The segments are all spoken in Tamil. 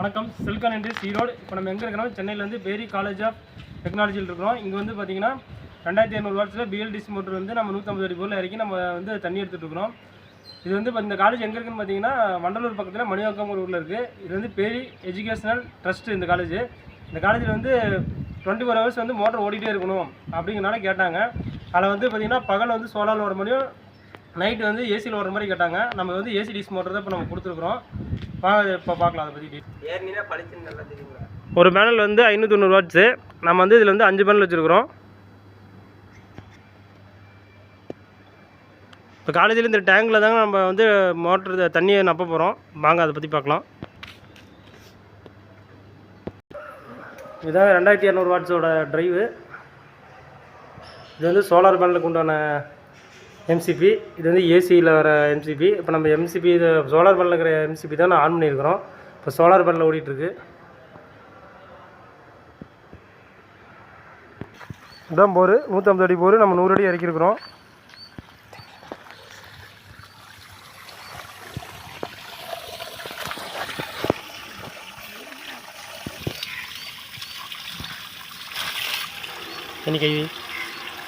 வணக்கம். சில்கன் இண்டஸ் ஈரோடு. இப்போ நம்ம எங்கே இருக்கிறோம்? சென்னையிலேருந்து பேரி காலேஜ் ஆஃப் டெக்னாலஜியில் இருக்கிறோம். இங்கே வந்து பார்த்தீங்கன்னா ரெண்டாயிரத்தி ஐநூறு வருஷத்தில் பிஎல்டிசி மோட்டர் வந்து நம்ம நூற்றம்பது அடி பொருள் இறக்கி நம்ம வந்து தண்ணி எடுத்துகிட்டு இருக்கிறோம். இது வந்து இந்த காலேஜ் எங்கே இருக்குன்னு பார்த்தீங்கன்னா வண்டலூர் பக்கத்தில் மணிவாக்கம் ஊரில் இருக்குது இது வந்து பேரி எஜுகேஷனல் ட்ரஸ்ட் இந்த காலேஜ் இந்த காலேஜில் வந்து டுவெண்ட்டி ஃபோர் ஹவர்ஸ் வந்து மோட்டர் ஓடிட்டே இருக்கணும் அப்படிங்கிறனால கேட்டாங்க. அதில் வந்து பார்த்தீங்கன்னா பகல் வந்து சோலாரில் வர முடியும் நைட்டு வந்து ஏசியில் வர மாதிரி கேட்டாங்க. நம்ம வந்து ஏசி டிஸ் மோட்டர் தான் இப்போ நம்ம கொடுத்துருக்குறோம். வாங்க இப்போ பார்க்கலாம் அதை பற்றி நல்லா தெரியுங்களா? ஒரு பேனல் வந்து ஐநூற்றி தொண்ணூறு வாட்ஸு நம்ம வந்து இதில் வந்து அஞ்சு பேனல் வச்சுருக்குறோம். இப்போ காலேஜில் இந்த டேங்கில் தாங்க நம்ம வந்து மோட்ரு தண்ணியை நப்ப போகிறோம் வாங்க அதை பற்றி பார்க்கலாம். இதுதான் ரெண்டாயிரத்தி இரநூறு வாட்ஸோட டிரைவு இது வந்து சோலார் பேனலுக்கு உண்டான எம்சிபி இது வந்து ஏசியில் வர எம்சிபி இப்போ நம்ம எம்சிபி இது சோலார் பேனலில் இருக்கிற எம்சிபி தான் நான் ஆன் பண்ணியிருக்கிறோம். இப்போ சோலார் பேனலில் ஓடிட்டுருக்கு. இதான் போர். நூற்றம்பது அடி போர். நம்ம நூறு அடி இறக்கிருக்கிறோம் தண்ணி கை வை.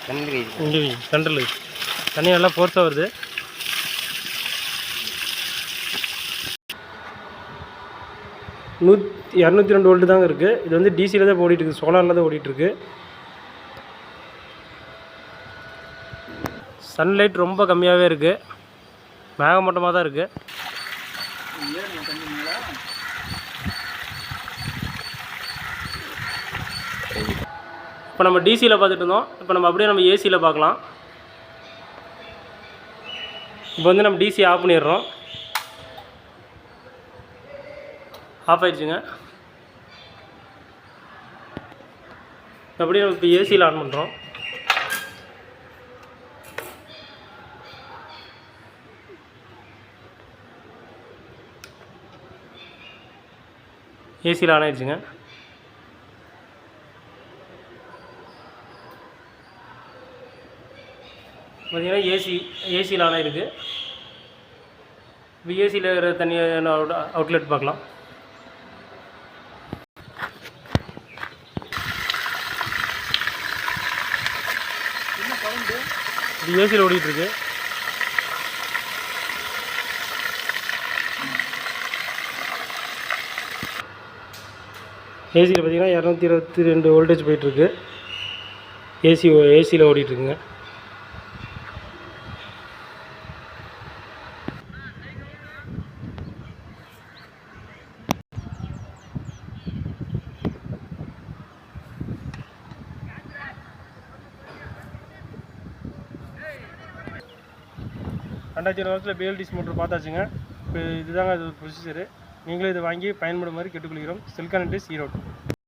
நன்றி இங்கே வை, சென்டரில் வை. தண்ணி நல்லா ஃபோர்ஸாக வருது. நூத் இரநூத்தி ரெண்டு வோல்ட்டு தாங்க இருக்குது இது வந்து டிசியில் தான் ஓடிட்டுருக்கு சோலாரில் தான் ஓடிட்டுருக்கு சன்லைட் ரொம்ப கம்மியாகவே இருக்குது மேகமூட்டமாக தான் இருக்குது இப்போ நம்ம டிசியில் பார்த்துட்டு இருந்தோம். இப்போ நம்ம அப்படியே நம்ம ஏசியில் பார்க்கலாம். இப்போ வந்து நம்ம டிசி ஆஃப் பண்ணிடுறோம். ஆஃப் ஆயிடுச்சுங்க. அப்படியே நம்ம இப்போ ஏசியில் ஆன் பண்ணுறோம் ஏசியில் ஆன் ஆயிடுச்சுங்க. பார்த்தீங்கன்னா ஏசி ஏசியில் ஆன் ஆயிருக்கு இப்போ ஏசியில் இருக்கிற தண்ணி அவுட்லெட் பார்க்கலாம். இது ஏசியில் ஓடிட்டுருக்கு ஏசியில் பார்த்தீங்கன்னா இரநூத்தி இருபத்தி ரெண்டு வோல்டேஜ் போயிட்டுருக்கு ஏசி ஏசியில் ஓடிட்டுருக்குங்க ரெண்டாயிரத்தி இருபதுல பிஎல்டிஸ் மோட்ரு பார்த்தாச்சுங்க. இப்போ இதுதாங்க அது ப்ரொசீஜரு நீங்களும் இதை வாங்கி பயன்படும் மாதிரி கேட்டுக்கொள்கிறோம். செல்கான் ஈரோடு